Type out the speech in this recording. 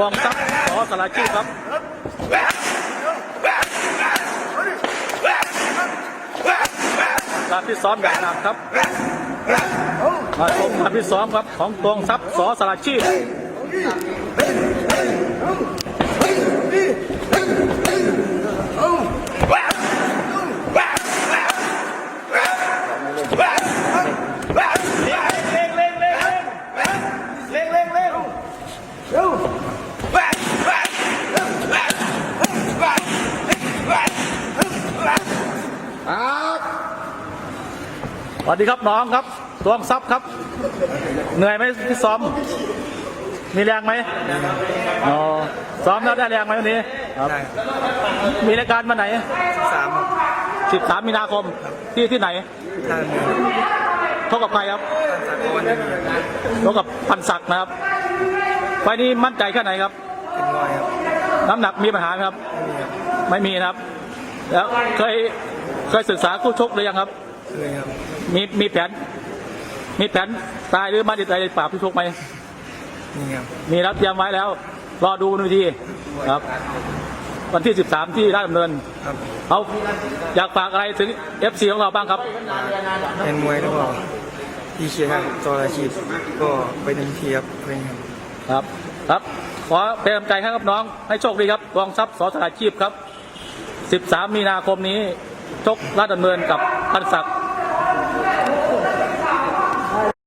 วมทรัพย์สอสลาชีพครับการพิซ้อมอย่างหนักครับมาชมการพิซ้อมครับของตวงทรัพย์สอสลาชีพ วัสดีครับน้องครับตวงทรัพย์ครับ เหนื่อยไหมที่ซ้อม มีแรงไหมอ๋อซ้อมแล้วได้แรงไหมวันนี้ครับได้มีรายการวันไหนสามครับ13มีนาคมที่ที่ไหนท่านท่านเท่ากับใครครับสากลเป็นเท่ากับพันศักดิ์นะครับไฟล์นี้มั่นใจแค่ไหนครับร้อยครับน้ำหนักมีปัญหาไหมครับไม่มีครับ ไม่มีนะครับ แล้วเคยเคยศึกษาคู่ชกหรือยังครับ เคยครับมีมีแผน มีแผนตายหรือมาติดใจปราบคู่ชกไหมนี่ครับมีรับเตรียมไว้แล้ว รอดูบนเวทีครับ วันที่ 13 ที่ราชดำเนินครับเอาอยากฝากอะไรถึง FC ของเราบ้างครับเป็นมวยแล้วก็ที่เชียร์ครับต่ออาชีพก็ไปเต็มที่ครับเป็นครับครับ ครับ ขอเป็นกำลังใจให้ครับน้อง ให้โชคดีครับกองทรัพย์สอสลาชีพครับ 13 มีนาคมนี้ชกราชดำเนินกับพันศักดิ์